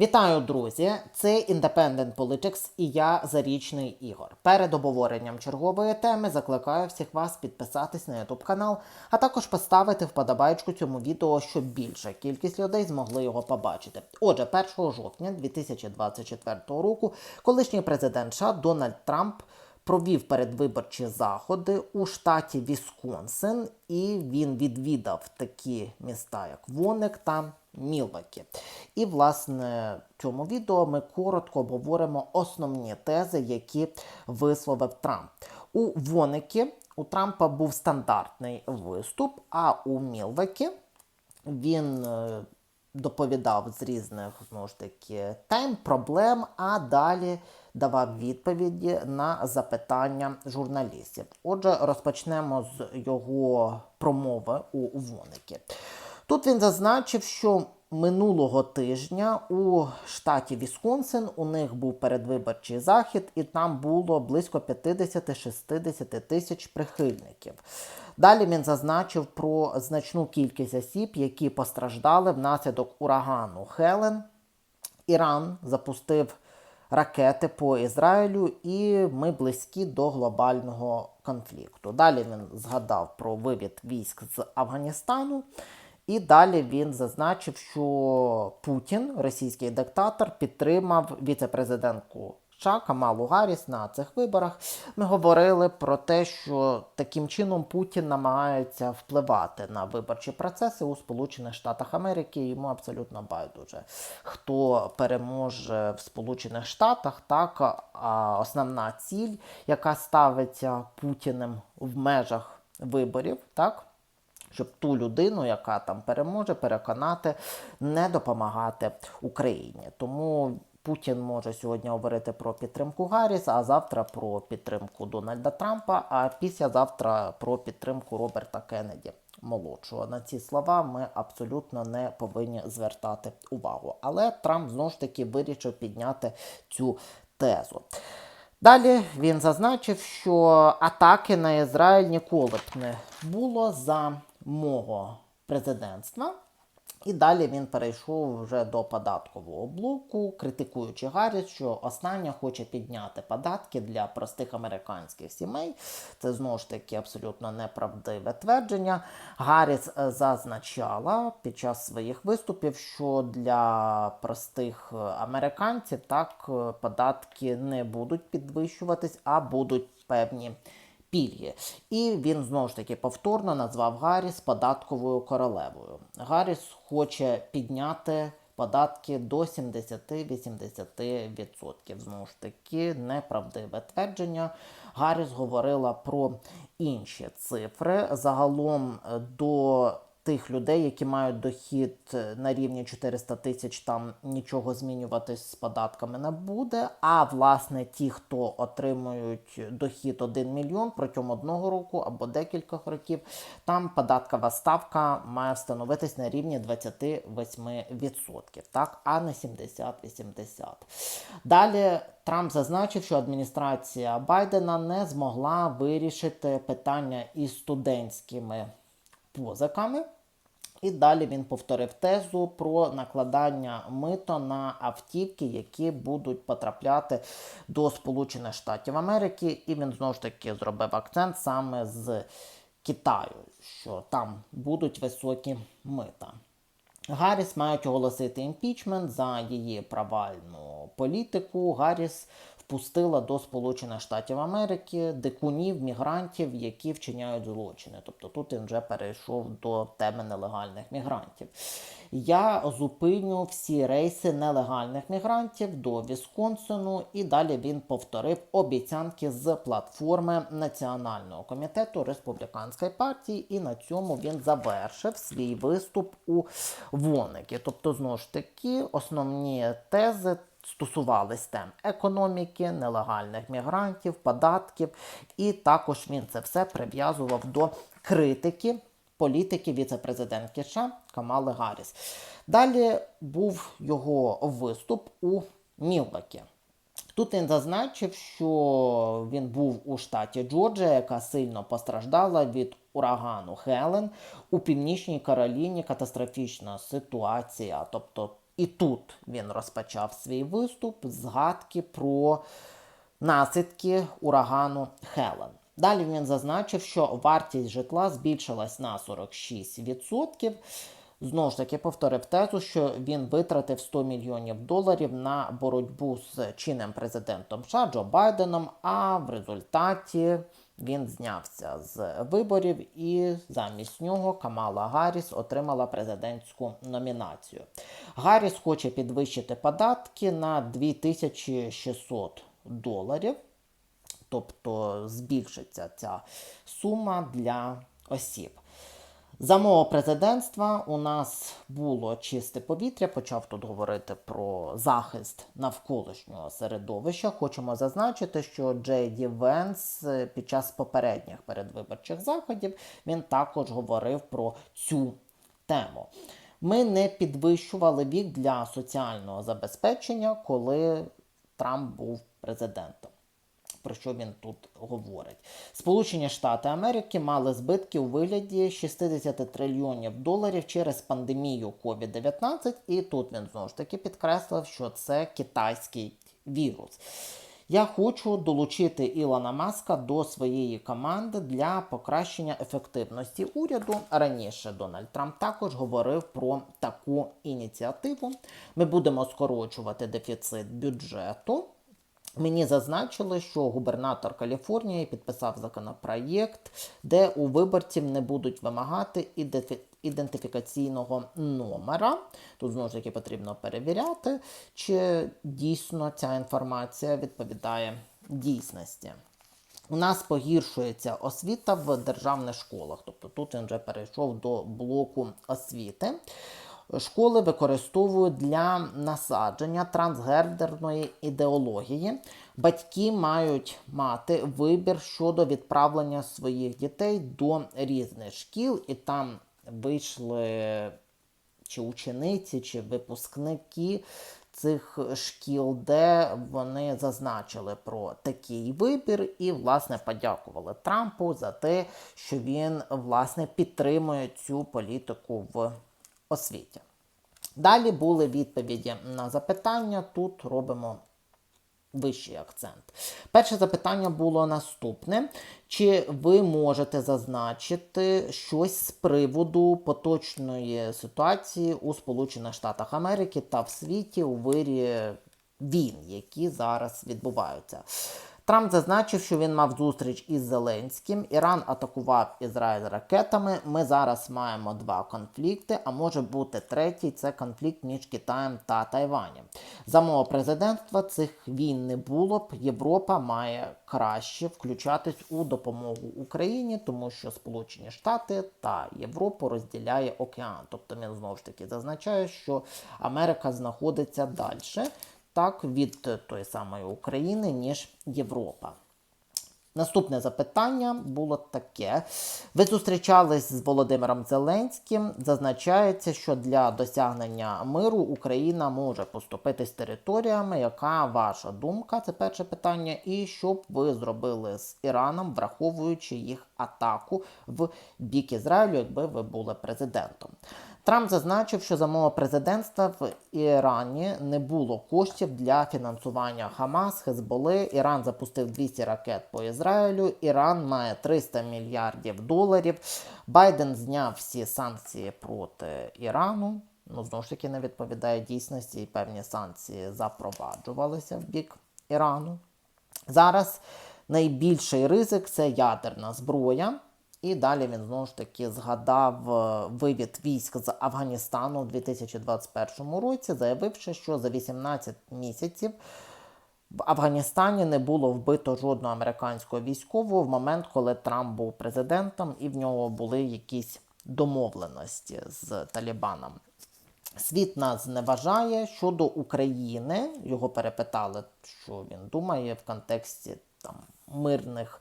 Вітаю, друзі! Це Independent Politics і я Зарічний Ігор. Перед обговоренням чергової теми закликаю всіх вас підписатись на YouTube канал, а також поставити вподобайку цьому відео, щоб більша кількість людей змогли його побачити. Отже, 1 жовтня 2024 року колишній президент США Дональд Трамп провів передвиборчі заходи у штаті Вісконсин, і він відвідав такі міста, як Воник та Мілвакі. І, власне, в цьому відео ми коротко обговоримо основні тези, які висловив Трамп. У Воникі у Трампа був стандартний виступ, а у Мілвакі він е, доповідав з різних знову ж таки тем, проблем, а далі давав відповіді на запитання журналістів. Отже, розпочнемо з його промови у Воники. Тут він зазначив, що минулого тижня у штаті Вісконсин у них був передвиборчий захід, і там було близько 50-60 тисяч прихильників. Далі він зазначив про значну кількість осіб, які постраждали внаслідок урагану Хелен. Іран запустив ракети по Ізраїлю, і ми близькі до глобального конфлікту. Далі він згадав про вивід військ з Афганістану. І далі він зазначив, що Путін, російський диктатор, підтримав віце-президентку США Камалу Гарріс на цих виборах. Ми говорили про те, що таким чином Путін намагається впливати на виборчі процеси у Сполучених Штатах Америки. Йому абсолютно байдуже, хто переможе в Сполучених Штатах, так а основна ціль, яка ставиться Путіним в межах виборів, так щоб ту людину, яка там переможе, переконати не допомагати Україні. Тому Путін може сьогодні говорити про підтримку Гарріс, а завтра про підтримку Дональда Трампа, а післязавтра про підтримку Роберта Кеннеді. Молодшого на ці слова ми абсолютно не повинні звертати увагу. Але Трамп знову ж таки вирішив підняти цю тезу. Далі він зазначив, що атаки на Ізраїль ніколи б не було за мого президентства. І далі він перейшов вже до податкового блоку, критикуючи Гарріс, що остання хоче підняти податки для простих американських сімей. Це знову ж таки абсолютно неправдиве твердження. Гарріс е, зазначала під час своїх виступів, що для простих американців так е, податки не будуть підвищуватись, а будуть певні пільги. І він знову ж таки повторно назвав Гарріс податковою королевою. Гарріс хоче підняти податки до 70-80%. Знову ж таки, неправдиве твердження. Гарріс говорила про інші цифри. Загалом е, до тих людей, які мають дохід е, на рівні 400 тисяч, там нічого змінюватись з податками не буде. А власне ті, хто отримують дохід 1 мільйон протягом одного року або декількох років, там податкова ставка має встановитись на рівні 28%, так, а не 70-80%. Далі. Трамп зазначив, що адміністрація Байдена не змогла вирішити питання із студентськими позиками. І далі він повторив тезу про накладання мито на автівки, які будуть потрапляти до Сполучених Штатів Америки. І він знову ж таки зробив акцент саме з Китаю, що там будуть високі мита. Гарріс мають оголосити імпічмент за її провальну політику. Гарріс впустила до Сполучених Штатів Америки дикунів, мігрантів, які вчиняють злочини. Тобто тут він вже перейшов до теми нелегальних мігрантів. Я зупиню всі рейси нелегальних мігрантів до Вісконсину, і далі він повторив обіцянки з платформи Національного комітету республіканської партії, і на цьому він завершив свій виступ у Воники. Тобто, знову ж таки, основні тези стосувались тем економіки, нелегальних мігрантів, податків, і також він це все прив'язував до критики політики віце-президентки США Камали Гарріс. Далі був його виступ у Мілвакі. Тут він зазначив, що він був у штаті Джорджія, яка сильно постраждала від урагану Хелен. У Північній Кароліні катастрофічна ситуація. Тобто І тут він розпочав свій виступ згадки про наслідки урагану Хелен. Далі він зазначив, що вартість житла збільшилась на 46%. Знову ж таки, повторив тезу, що він витратив 100 мільйонів доларів на боротьбу з чинним президентом США Джо Байденом, а в результаті він знявся з виборів, і замість нього Камала Гарріс отримала президентську номінацію. Гарріс хоче підвищити податки на 2600 доларів тобто збільшиться ця сума для осіб. За мого президентства у нас було чисте повітря. Почав тут говорити про захист навколишнього середовища. Хочемо зазначити, що Джей Ді Венс е, під час попередніх передвиборчих заходів він також говорив про цю тему. Ми не підвищували вік для соціального забезпечення, коли Трамп був президентом про що він тут говорить. Сполучені Штати Америки мали збитки у вигляді 60 трильйонів доларів через пандемію COVID-19, і тут він знову ж таки підкреслив, що це китайський вірус. Я хочу долучити Ілона Маска до своєї команди для покращення ефективності уряду. Раніше Дональд Трамп також говорив про таку ініціативу. Ми будемо скорочувати дефіцит бюджету. Мені зазначили, що губернатор Каліфорнії підписав законопроєкт, де у виборців не будуть вимагати ідентифікаційного номера. Тут знову ж таки потрібно перевіряти, чи дійсно ця інформація відповідає дійсності. У нас погіршується освіта в державних школах, тобто тут він вже перейшов до блоку освіти школи використовують для насадження трансгендерної ідеології. Батьки мають мати вибір щодо відправлення своїх дітей до різних шкіл, і там вийшли чи учениці, чи випускники. Цих шкіл, де вони зазначили про такий вибір, і, власне, подякували Трампу за те, що він власне підтримує цю політику в освіті. Далі були відповіді на запитання. Тут робимо вищий акцент. Перше запитання було наступне: чи ви можете зазначити щось з приводу поточної ситуації у Сполучених Штатах Америки та в світі у вирі війн, які зараз відбуваються? Трамп зазначив, що він мав зустріч із Зеленським. Іран атакував Ізраїль ракетами. Ми зараз маємо два конфлікти, а може бути третій це конфлікт між Китаєм та Тайванем. За мого президентства цих війн не було б. Європа має краще включатись у допомогу Україні, тому що Сполучені Штати та Європу розділяє океан. Тобто він знову ж таки зазначає, що Америка знаходиться далі так від тої самої України, ніж Європа. Наступне запитання було таке. Ви зустрічались з Володимиром Зеленським. Зазначається, що для досягнення миру Україна може поступитись територіями. Яка ваша думка? Це перше питання. І що б ви зробили з Іраном, враховуючи їх атаку в бік Ізраїлю, якби ви були президентом? Трамп зазначив, що за мого президентства в Ірані не було коштів для фінансування Хамас, Хезболи. Іран запустив 200 ракет по Ізраїлю. Іран має 300 мільярдів доларів. Байден зняв всі санкції проти Ірану. Ну, знову ж таки, не відповідає дійсності, і певні санкції запроваджувалися в бік Ірану. Зараз найбільший ризик це ядерна зброя. І далі він знову ж таки згадав е, вивід військ з Афганістану у 2021 році, заявивши, що за 18 місяців в Афганістані не було вбито жодного американського військового в момент, коли Трамп був президентом, і в нього були якісь домовленості з Талібаном. Світ нас зневажає щодо України. Його перепитали, що він думає в контексті там мирних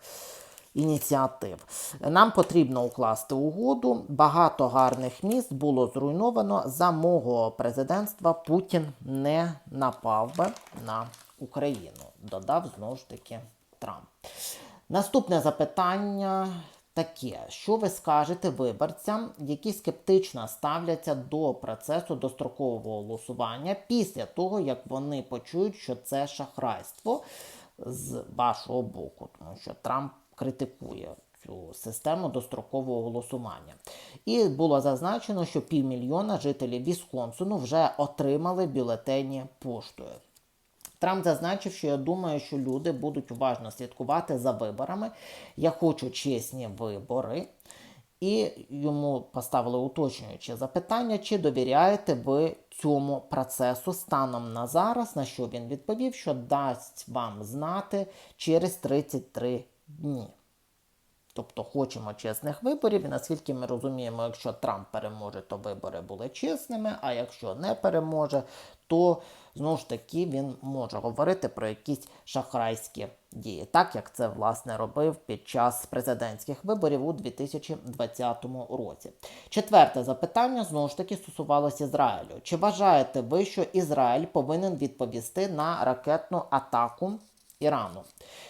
ініціатив. Нам потрібно укласти угоду. Багато гарних міст було зруйновано. За мого президентства Путін не напав би на Україну. Додав знову ж таки Трамп. Наступне запитання таке, що ви скажете виборцям, які скептично ставляться до процесу дострокового голосування після того, як вони почують, що це шахрайство з вашого боку, тому що Трамп критикує цю систему дострокового голосування. І було зазначено, що півмільйона жителів Вісконсину вже отримали бюлетені поштою. Трамп зазначив, що я думаю, що люди будуть уважно слідкувати за виборами. Я хочу чесні вибори. І йому поставили уточнююче запитання, чи довіряєте ви цьому процесу станом на зараз, на що він відповів, що дасть вам знати через 33 дні. Тобто хочемо чесних виборів, і наскільки ми розуміємо, якщо Трамп переможе, то вибори були чесними, а якщо не переможе, то знову ж таки він може говорити про якісь шахрайські дії, так як це власне робив під час президентських виборів у 2020 році. Четверте запитання знову ж таки стосувалося Ізраїлю. Чи вважаєте ви, що Ізраїль повинен відповісти на ракетну атаку? Ірану.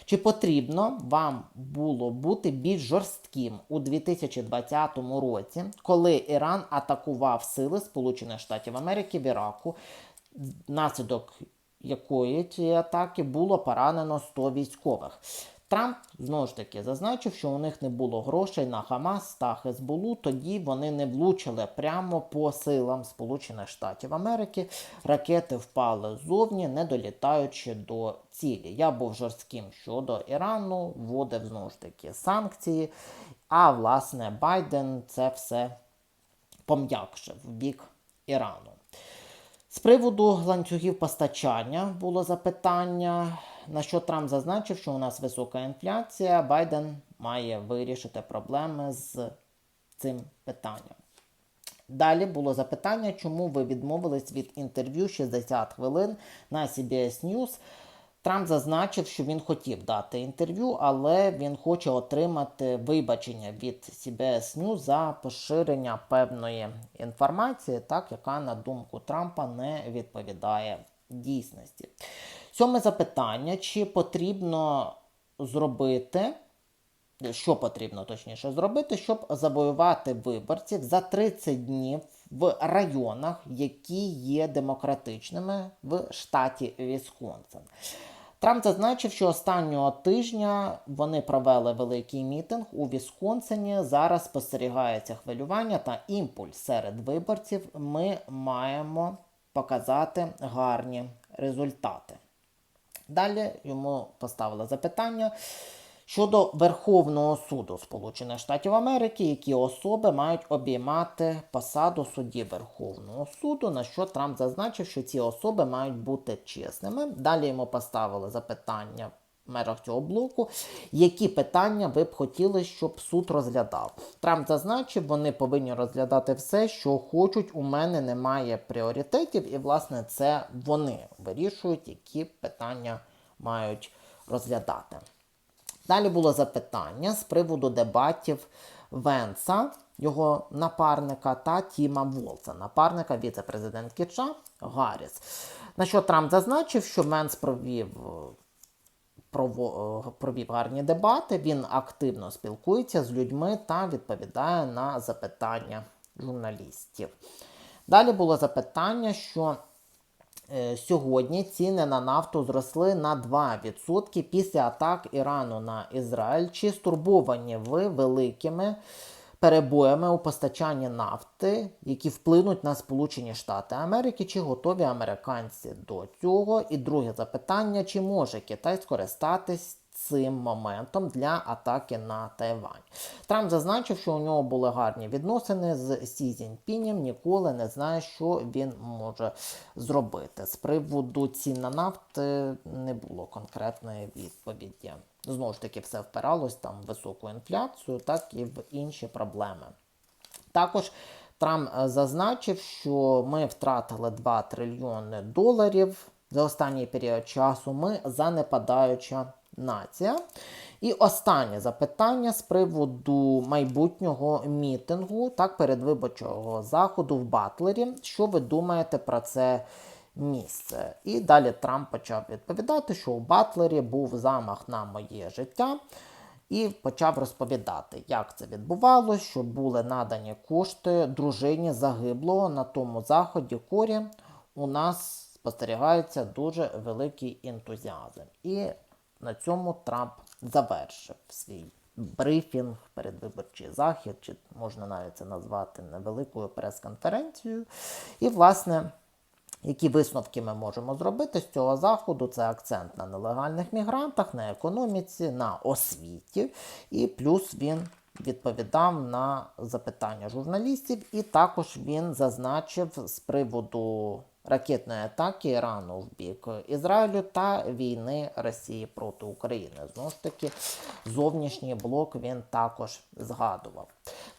Чи потрібно вам було бути більш жорстким у 2020 році, коли Іран атакував сили Сполучених Штатів Америки в Іраку, внаслідок якої цієї атаки було поранено 100 військових? Трамп знову ж таки зазначив, що у них не було грошей на Хамас та Хезболу, тоді вони не влучили прямо по силам Сполучених Штатів Америки. Ракети впали ззовні, не долітаючи до цілі. Я був жорстким щодо Ірану, вводив знову ж таки санкції. А власне Байден це все пом'якшив в бік Ірану. З приводу ланцюгів постачання було запитання, на що Трамп зазначив, що у нас висока інфляція. Байден має вирішити проблеми з цим питанням. Далі було запитання, чому ви відмовились від інтерв'ю 60 хвилин на CBS News. Трамп зазначив, що він хотів дати інтерв'ю, але він хоче отримати вибачення від CBS News за поширення певної інформації, так, яка, на думку Трампа, не відповідає дійсності. Сьоме запитання: чи потрібно зробити, що потрібно точніше зробити, щоб завоювати виборців за 30 днів в районах, які є демократичними в штаті Вісконсин. Трамп зазначив, що останнього тижня вони провели великий мітинг у Вісконсині. Зараз спостерігається хвилювання та імпульс серед виборців. Ми маємо показати гарні результати. Далі йому поставили запитання щодо Верховного суду Сполучених Штатів Америки, які особи мають обіймати посаду судді Верховного суду, на що Трамп зазначив, що ці особи мають бути чесними. Далі йому поставили запитання мерах цього блоку, які питання ви б хотіли, щоб суд розглядав. Трамп зазначив, вони повинні розглядати все, що хочуть. У мене немає пріоритетів, і, власне, це вони вирішують, які питання мають розглядати. Далі було запитання з приводу дебатів Венса, його напарника, та Тіма Волца, напарника віце-президентки США Гарріс. На що Трамп зазначив, що Венс провів, провів гарні дебати, він активно спілкується з людьми та відповідає на запитання журналістів. Далі було запитання, що Е, Сьогодні ціни на нафту зросли на 2% після атак Ірану на Ізраїль. Чи стурбовані ви великими перебоями у постачанні нафти, які вплинуть на Сполучені Штати Америки? Чи готові американці до цього? І друге запитання: чи може Китай скористатись цим моментом для атаки на Тайвань. Трамп зазначив, що у нього були гарні відносини з Сі Цзіньпінем, ніколи не знає, що він може зробити. З приводу цін на нафти не було конкретної відповіді. Знову ж таки, все впиралось там в високу інфляцію, так і в інші проблеми. Також Трамп е, зазначив, що ми втратили 2 трильйони доларів за останній період часу. Ми занепадаюча нація. І останнє запитання з приводу майбутнього мітингу, так, передвиборчого заходу в Батлері. Що ви думаєте про це місце? І далі Трамп почав відповідати, що у Батлері був замах на моє життя. і почав розповідати, як це відбувалося, що були надані кошти дружині загиблого на тому заході корі. У нас спостерігається дуже великий ентузіазм. І на цьому Трамп завершив свій брифінг, передвиборчий захід, чи можна навіть це назвати невеликою прес-конференцією. І, власне, які висновки ми можемо зробити з цього заходу? Це акцент на нелегальних мігрантах, на економіці, на освіті, і плюс він відповідав на запитання журналістів, і також він зазначив з приводу ракетної атаки Ірану в бік Ізраїлю та війни Росії проти України. Знову ж таки, зовнішній блок він також згадував.